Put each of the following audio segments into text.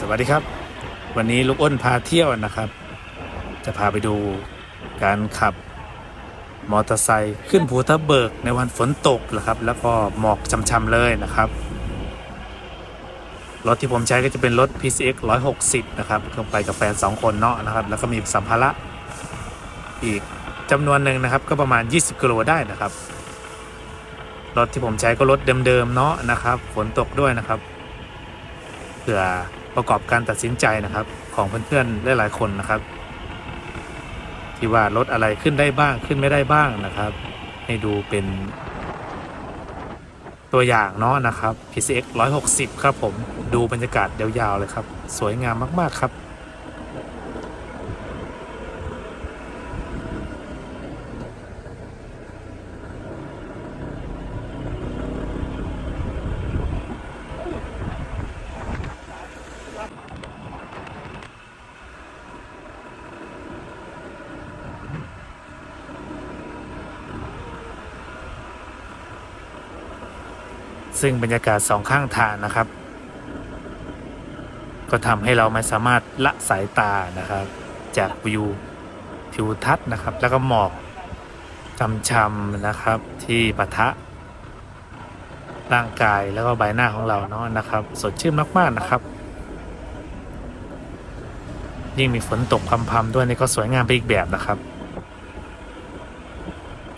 สวัสดีครับ วันนี้ลูกอ้นพาเที่ยวนะครับ จะพาไปดูการขับมอเตอร์ไซค์ขึ้นภูทับเบิกในวันฝนตกนะครับ แล้วก็หมอกช่ำๆเลยนะครับรถที่ผมใช้ก็จะเป็นรถ PCX 160 นะครับเพื่องไปกับแฟน 2 คนเนาะนะครับ แล้วก็มีสัมภาระอีกจำนวนหนึ่งนะครับ ก็ประมาณ 20กิโลได้นะครับรถที่ผมใช้ก็รถเดิมๆเนาะนะครับ ฝนตกด้วยนะครับ ผื่อประกอบการตัดสินใจนะครับ ของเพื่อนๆหลายๆคนนะครับ ที่ว่ารถอะไรขึ้นได้บ้างขึ้นไม่ได้บ้างนะครับ ให้ดูเป็น ตัวอย่างเนาะนะครับ PCX 160 ครับผมดูบรรยากาศยาวๆเลยครับ สวยงามมากๆครับ ซึ่งบรรยากาศสองข้างทางนะครับ ก็ทำให้เราไม่สามารถละสายตานะครับ จากวิวทิวทัศน์นะครับ แล้วก็หมอกจำๆนะครับที่ปะทะ ร่างกายแล้วก็ใบหน้าของเราเนาะนะครับ สดชื่นมากๆนะครับ ยิ่งมีฝนตกพรำๆด้วยนี่ก็สวยงามไปอีกแบบนะครับ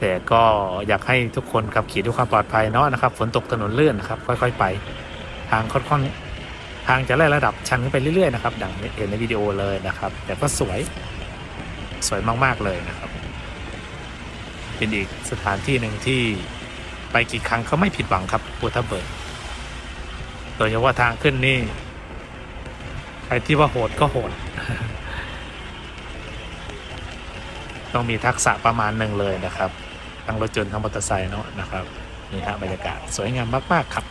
แต่ก็อยากให้ทุกคนขับขี่ด้วยความปลอดภัยเนาะนะครับ ฝนตกถนนเลื่อนนะครับ ค่อย ๆ ไป ทางค่อนๆทางจะไล่ระดับชันขึ้นไปเรื่อยๆนะครับดังเห็นในวิดีโอเลยนะครับ แต่ก็สวยสวยมากๆเลยนะครับ เป็นอีกสถานที่หนึ่งที่ไปกี่ครั้งเขาไม่ผิดหวังครับภูทับเบิกโดยเฉพาะทางขึ้นนี่ใครที่ว่าโหดก็โหด ต้องมีทักษะประมาณหนึ่งเลยนะครับ ทั้งรถยนต์ทั้งมอเตอร์ไซค์เนาะนะครับนี่ฮะบรรยากาศสวยงามมาก ๆ ครับ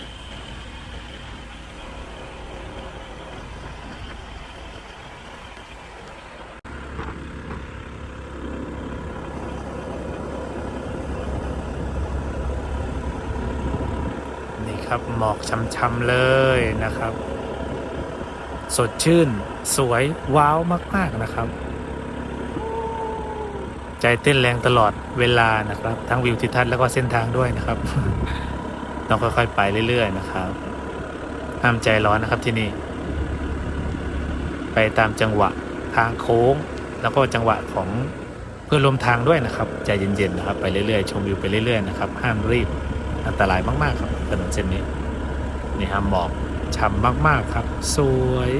นี่ครับหมอกช้ำๆเลยนะครับ สดชื่นสวยว้าวมาก ๆ นะครับ ใจเต้นแรงตลอดเวลานะครับ ทั้งวิวทิวทัศน์แล้วก็เส้นทางด้วยนะครับ ต้องค่อยๆไปเรื่อยๆนะครับ ห้ามใจร้อนนะครับที่นี่ ไปตามจังหวะทางโค้ง แล้วก็จังหวะของเพื่อนร่วมทางด้วยนะครับ ใจเย็นๆนะครับ ไปเรื่อยๆชมวิวไปเรื่อยๆนะครับห้ามรีบอันตรายมากๆครับถนนเส้นนี้นี่ห้ามหมอกช่ำมากๆครับ สวย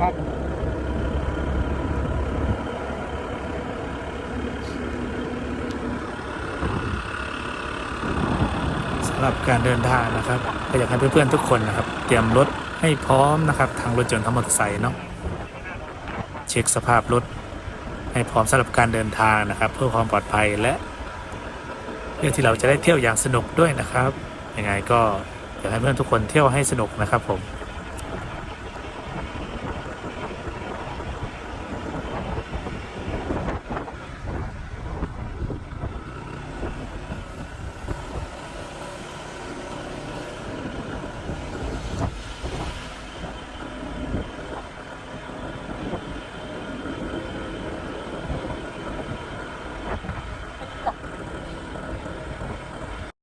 ดูที่พักสำหรับการเดินทางนะครับก็อยากให้เพื่อนๆทุกคนนะครับ เตรียมรถให้พร้อมนะครับ ทางรถยนต์ทั้งมอเตอร์ไซค์เนาะเช็คสภาพรถให้พร้อมสำหรับการเดินทางนะครับ เพื่อความปลอดภัยและเพื่อที่เราจะได้เที่ยวอย่างสนุกด้วยนะครับยังไงก็อยากให้เพื่อนทุกคนเที่ยวให้สนุกนะครับผม